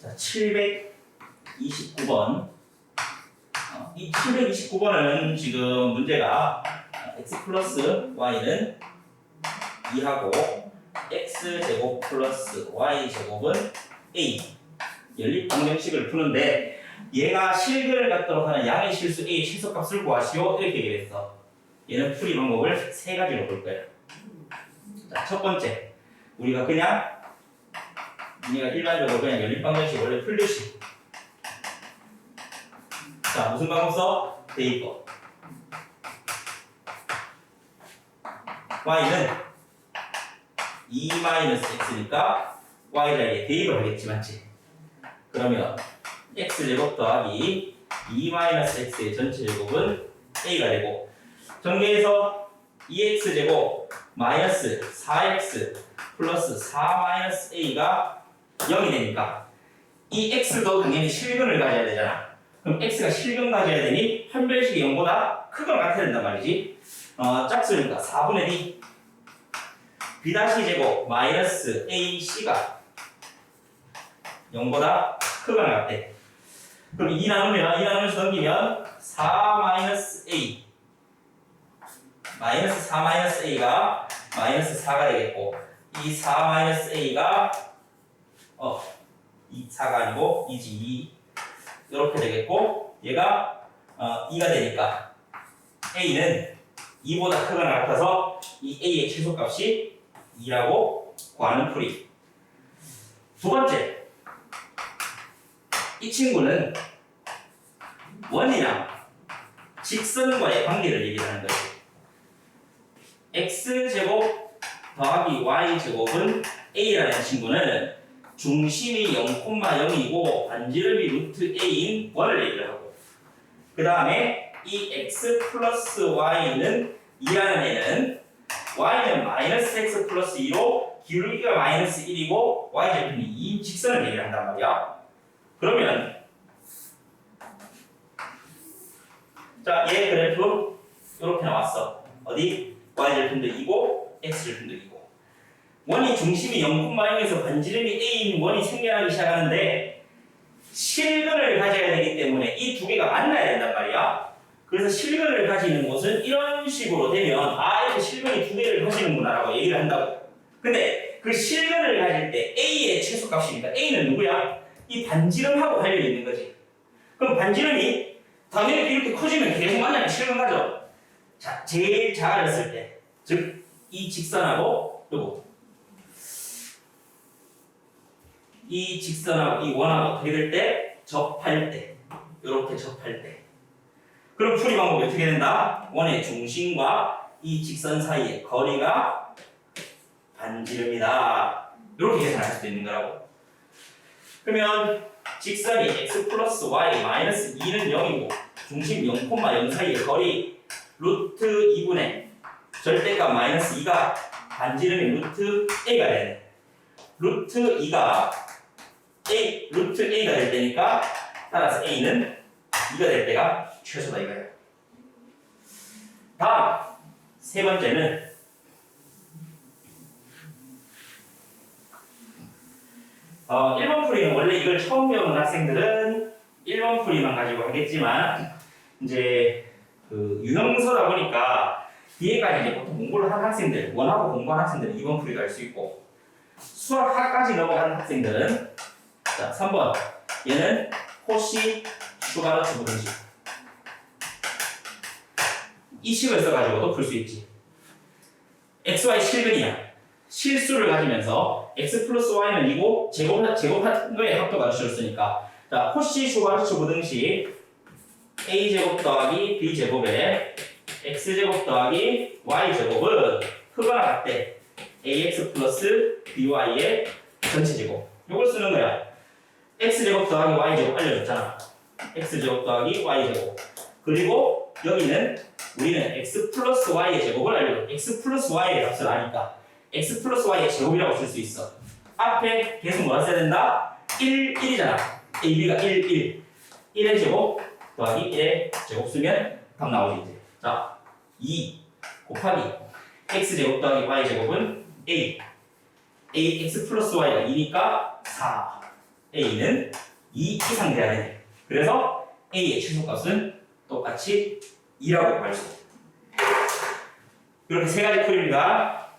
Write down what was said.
자, 729번. 어, 이 729번은 지금 문제가 x 플러스 y는 2하고 x 제곱 플러스 y 제곱은 a 연립 방정식을 푸는데 얘가 실근을 갖도록 하는 양의 실수 a 최소값을 구하시오 이렇게 얘기했어. 얘는 풀이 방법을 세 가지로 볼 거예요. 자, 첫 번째 우리가 그냥 우리가 일반적으로 그냥 연립 방정식 원래 풀듯이 자 무슨 방법 써? 대입법 y는 2-x니까 y 자리에 대입을 하겠지 맞지? 그러면 x제곱 더하기 2-x의 전체 제곱은 a가 되고 전개해서 2x제곱 마이너스 4x 플러스 4-a가 0이 되니까 이 x도 당연히 실근을 가져야 되잖아. 그럼 x가 실근 가져야 되니 판별식이 0보다 크거나 같아야 된단 말이지. 어, 짝수니까 4분의 b b 다시 제곱 마이너스 ac가 0보다 크거나 같대 그럼 2 나누면 2 나누면서 넘기면 4 마이너스 a. 마이너스 4 마이너스 a가 마이너스 4가 되겠고 이 4 마이너스 a가 어, 이 4가 아니고 2지 2 이렇게 되겠고 얘가 어, 2가 되니까 a는 2보다 크거나 같아서 이 a의 최소값이 2라고 구하는 풀이. 두 번째 이 친구는 원이랑 직선과의 관계를 얘기하는 거지 x제곱 더하기 y제곱은 a라는 친구는 중심이 0,0이고 반지름이 루트 a인 원을 얘기를 하고 그 다음에 이 x 플러스 y는 2라는 애는 y는 마이너스 x 플러스 2로 기울기가 마이너스 1이고 y제곱이 2인 직선을 얘기를 한단 말이야 그러면 자, 얘 그래프 이렇게 나왔어. 어디? y절편도 2고 x절편도 2고 원이 중심이 0,0에서 반지름이 a인 원이 생겨나기 시작하는데 실근을 가져야 되기 때문에 이 두 개가 만나야 된단 말이야. 그래서 실근을 가지는 곳은 이런 식으로 되면 아 이렇게 실근이 두 개를 가지는구나 라고 얘기를 한다고. 근데 그 실근을 가질 때 a의 최소값이니까 a는 누구야? 이 반지름하고 관련이 있는 거지. 그럼 반지름이 당연히 이렇게 커지면 계속 만나면 실근 가죠. 자, 제일 작아졌을 때, 즉 이 직선하고 요거 이 직선하고 이 원하고 어떻게 될 때? 접할 때, 이렇게 접할 때. 그럼 풀이 방법이 어떻게 된다? 원의 중심과 이 직선 사이의 거리가 반지름이다. 이렇게 계산할 수도 있는 거라고. 그러면 직선이 x 플러스 y 마이너스 2는 0이고 중심 0,0 사이의 거리 루트 2분의 절대값 마이너스 2가 반지름이 루트 a가 되네. 루트 2가 a 루트 a가 될 때니까 따라서 a는 2가 될 때가 최소다 이거예요. 다음 세 번째는 어, 1번 풀이는 원래 이걸 처음 배우는 학생들은 1번 풀이만 가지고 하겠지만 이제 그 유형서다 보니까 뒤에까지 이제 보통 공부를 하는 학생들 원하고 공부하는 학생들은 2번 풀이가 할수 있고 수학학까지 넘어가는 학생들은 자 3번. 얘는 호시 슈가르트 부등식 이 식을 써가지고도 풀 수 있지. xy 실근이야. 실수를 가지면서 x 플러스 y는 2고 제곱 제곱한 거의 합도가 주셨으니까. 자 호시 슈가르트 부등식 a 제곱 더하기 b 제곱에 x 제곱 더하기 y 제곱은 크거나 같대 ax 플러스 by의 전체 제곱. 이걸 쓰는 거야 x 제곱 더하기 y 제곱 알려줬잖아. X 제곱 더하기 y 제곱. 그리고 여기는 우리는 x 플러스 y의 제곱을 알려줘. X 플러스 y의 값을 아니까. X 플러스 y의 제곱이라고 쓸 수 있어. 앞에 계속 뭐라 써야 된다? 1, 1이잖아. ab가 1, 1 1의 제곱 더하기 1의 제곱 쓰면 답 나오지 이제. 자, 2 곱하기 x 제곱 더하기 y 제곱은 a a x 플러스 y가 2니까 4 a는 2 이상 돼야 돼. 그래서 a의 최소값은 똑같이 2라고 구할 수 있다. 이렇게 세 가지 풀입니다.